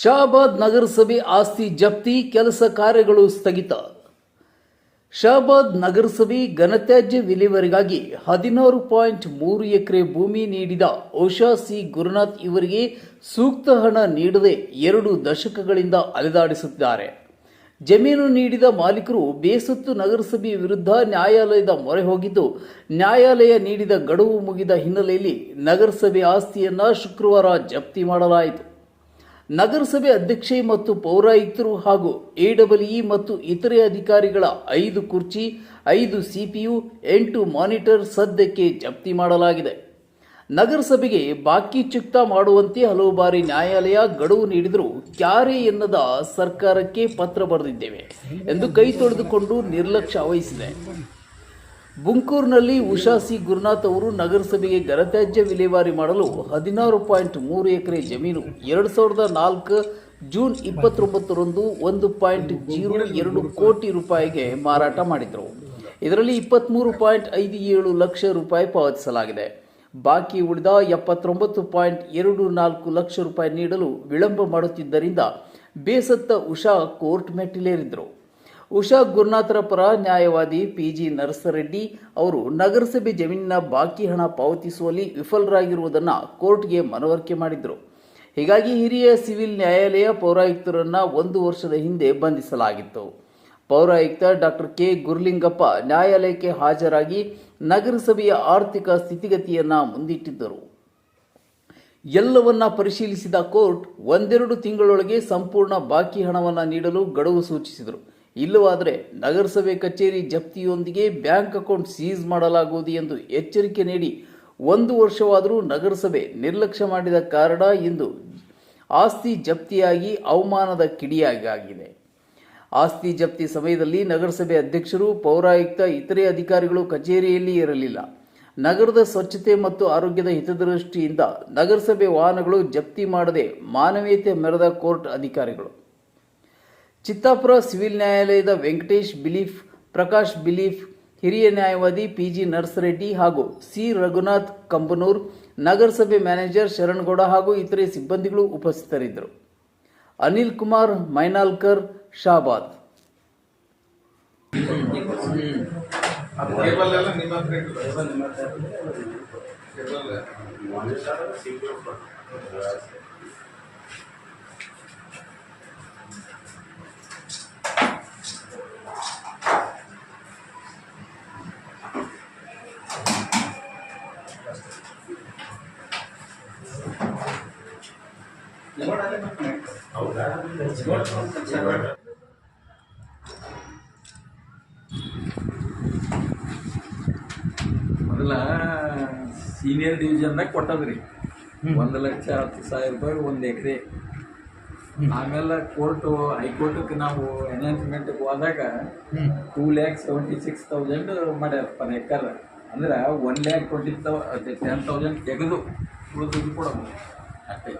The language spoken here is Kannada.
ಶಹಾಬಾದ್ ನಗರಸಭೆ ಆಸ್ತಿ ಜಪ್ತಿ ಕೆಲಸ ಕಾರ್ಯಗಳು ಸ್ಥಗಿತ. ಶಹಾಬಾದ್ ನಗರಸಭೆ ಘನತ್ಯಾಜ್ಯ ವಿಲೇವಾರಿಗಾಗಿ ಹದಿನಾರು ಪಾಯಿಂಟ್ ಮೂರು ಎಕರೆ ಭೂಮಿ ನೀಡಿದ ಔಷಾ ಸಿ ಗುರುನಾಥ್ ಇವರಿಗೆ ಸೂಕ್ತ ಹಣ ನೀಡದೆ ಎರಡು ದಶಕಗಳಿಂದ ಅಲೆದಾಡಿಸುತ್ತಿದ್ದಾರೆ. ಜಮೀನು ನೀಡಿದ ಮಾಲೀಕರು ಬೇಸತ್ತು ನಗರಸಭೆ ವಿರುದ್ಧ ನ್ಯಾಯಾಲಯದ ಮೊರೆ ಹೋಗಿದ್ದು, ನ್ಯಾಯಾಲಯ ನೀಡಿದ ಗಡುವು ಮುಗಿದ ಹಿನ್ನೆಲೆಯಲ್ಲಿ ನಗರಸಭೆ ಆಸ್ತಿಯನ್ನು ಶುಕ್ರವಾರ ಜಪ್ತಿ ಮಾಡಲಾಯಿತು. ನಗರಸಭೆ ಅಧ್ಯಕ್ಷೆ ಮತ್ತು ಪೌರಾಯುಕ್ತರು ಹಾಗೂ ಎಡಬ್ಲ್ಇ ಮತ್ತು ಇತರೆ ಅಧಿಕಾರಿಗಳ ಐದು ಕುರ್ಚಿ, ಐದು ಸಿಪಿಯು, ಎಂಟು ಮಾನಿಟರ್ ಸದ್ಯಕ್ಕೆ ಜಪ್ತಿ ಮಾಡಲಾಗಿದೆ. ನಗರಸಭೆಗೆ ಬಾಕಿ ಚುಕ್ತಾ ಮಾಡುವಂತೆ ಹಲವು ಬಾರಿ ನ್ಯಾಯಾಲಯ ಗಡುವು ನೀಡಿದರೂ ಕ್ಯಾರೆ ಎನ್ನದ ಸರ್ಕಾರಕ್ಕೆ ಪತ್ರ ಬರೆದಿದ್ದೇವೆ ಎಂದು ಕೈ ತೊಳೆದುಕೊಂಡು ನಿರ್ಲಕ್ಷ್ಯ ವಹಿಸಿದೆ. ಬುಂಕೂರಿನಲ್ಲಿ ಉಷಾಸಿ ಗುರುನಾಥ್ ಅವರು ನಗರಸಭೆಗೆ ಘನತ್ಯಾಜ್ಯ ವಿಲೇವಾರಿ ಮಾಡಲು ಹದಿನಾರು ಪಾಯಿಂಟ್ ಮೂರು ಎಕರೆ ಜಮೀನು ಎರಡು ಸಾವಿರದ ನಾಲ್ಕು ಜೂನ್ ಇಪ್ಪತ್ತೊಂಬತ್ತರಂದು ಒಂದು ಪಾಯಿಂಟ್ ಜೀರೋ ಎರಡು ಕೋಟಿ ರೂಪಾಯಿಗೆ ಮಾರಾಟ ಮಾಡಿದರು. ಇದರಲ್ಲಿ ಇಪ್ಪತ್ತ್ಮೂರು ಪಾಯಿಂಟ್ ಐದು ಏಳು ಲಕ್ಷ ರೂಪಾಯಿ ಪಾವತಿಸಲಾಗಿದೆ. ಬಾಕಿ ಉಳಿದ ಎಪ್ಪತ್ತೊಂಬತ್ತು ಪಾಯಿಂಟ್ ಎರಡು ನಾಲ್ಕು ಲಕ್ಷ ರೂಪಾಯಿ ನೀಡಲು ವಿಳಂಬ ಮಾಡುತ್ತಿದ್ದರಿಂದ ಬೇಸತ್ತ ಉಷಾ ಕೋರ್ಟ್ ಮೆಟ್ಟಿಲೇರಿದ್ದರು ಉಷಾ ಗುರುನಾಥರ ಪರ ನ್ಯಾಯವಾದಿ ಪಿಜಿ ನರಸರೆಡ್ಡಿ ಅವರು ನಗರಸಭೆ ಜಮೀನಿನ ಬಾಕಿ ಹಣ ಪಾವತಿಸುವಲ್ಲಿ ವಿಫಲರಾಗಿರುವುದನ್ನು ಕೋರ್ಟ್ಗೆ ಮನವರಿಕೆ ಮಾಡಿದರು. ಹೀಗಾಗಿ ಹಿರಿಯ ಸಿವಿಲ್ ನ್ಯಾಯಾಲಯ ಪೌರಾಯುಕ್ತರನ್ನು ಒಂದು ವರ್ಷದ ಹಿಂದೆ ಬಂಧಿಸಲಾಗಿತ್ತು. ಪೌರಾಯುಕ್ತ ಡಾಕ್ಟರ್ ಕೆ ಗುರುಲಿಂಗಪ್ಪ ನ್ಯಾಯಾಲಯಕ್ಕೆ ಹಾಜರಾಗಿ ನಗರಸಭೆಯ ಆರ್ಥಿಕ ಸ್ಥಿತಿಗತಿಯನ್ನು ಮುಂದಿಟ್ಟಿದ್ದರು. ಎಲ್ಲವನ್ನ ಪರಿಶೀಲಿಸಿದ ಕೋರ್ಟ್ ಒಂದೆರಡು ತಿಂಗಳೊಳಗೆ ಸಂಪೂರ್ಣ ಬಾಕಿ ಹಣವನ್ನು ನೀಡಲು ಗಡುವು ಸೂಚಿಸಿದರು. ಇಲ್ಲವಾದರೆ ನಗರಸಭೆ ಕಚೇರಿ ಜಪ್ತಿಯೊಂದಿಗೆ ಬ್ಯಾಂಕ್ ಅಕೌಂಟ್ ಸೀಸ್ ಮಾಡಲಾಗುವುದು ಎಂದು ಎಚ್ಚರಿಕೆ ನೀಡಿ ಒಂದು ವರ್ಷವಾದರೂ ನಗರಸಭೆ ನಿರ್ಲಕ್ಷ್ಯ ಮಾಡಿದ ಕಾರಣ ಇಂದು ಆಸ್ತಿ ಜಪ್ತಿಯಾಗಿ ಅವಮಾನದ ಕಿಡಿಯಾಗಿದೆ ಆಸ್ತಿ ಜಪ್ತಿ ಸಮಯದಲ್ಲಿ ನಗರಸಭೆ ಅಧ್ಯಕ್ಷರು, ಪೌರಾಯುಕ್ತ, ಇತರೆ ಅಧಿಕಾರಿಗಳು ಕಚೇರಿಯಲ್ಲಿ ಇರಲಿಲ್ಲ. ನಗರದ ಸ್ವಚ್ಛತೆ ಮತ್ತು ಆರೋಗ್ಯದ ಹಿತದೃಷ್ಟಿಯಿಂದ ನಗರಸಭೆ ವಾಹನಗಳು ಜಪ್ತಿ ಮಾಡದೆ ಮಾನವೀಯತೆ ಮೆರೆದ ಕೋರ್ಟ್ ಅಧಿಕಾರಿಗಳು. ಚಿತ್ತಾಪುರ ಸಿವಿಲ್ ನ್ಯಾಯಾಲಯದ ವೆಂಕಟೇಶ್ ಬಿಲೀಫ್, ಪ್ರಕಾಶ್ ಬಿಲೀಫ್, ಹಿರಿಯ ನ್ಯಾಯವಾದಿ ಪಿಜಿ ನರ್ಸರೆಡ್ಡಿ ಹಾಗೂ ಸಿ ರಘುನಾಥ್ ಕಂಬನೂರ್, ನಗರಸಭೆ ಮ್ಯಾನೇಜರ್ ಶರಣಗೌಡ ಹಾಗೂ ಇತರೆ ಸಿಬ್ಬಂದಿಗಳು ಉಪಸ್ಥಿತರಿದ್ದರು. ಅನಿಲ್ ಕುಮಾರ್, ಮೈನಾಲ್ಕರ್, ಶಾಬಾದ್. ಮೊದಲ ಸೀನಿಯರ್ ಡಿವಿಷನ್ದಾಗ ಕೊಟ್ಟದ್ರಿ. ಒಂದು ಲಕ್ಷ ಹತ್ತು ಸಾವಿರ ರೂಪಾಯಿ ಒಂದು ಎಕರೆ. ಆಮೇಲೆ ಕೋರ್ಟು ಹೈಕೋರ್ಟ್ಗೆ ನಾವು ಎನ್ಹಾನ್ಸ್ಮೆಂಟ್ಗೆ ಹೋದಾಗ two lakh seventy six thousand ಮಾಡ್ಯಾರ ಪರ್ ಎಕರ್. ಅಂದ್ರೆ one lakh twenty thou ten thousand ತೆಗೆದು ಉಳಿದು ಕೊಡೋದು. హ్యాపీ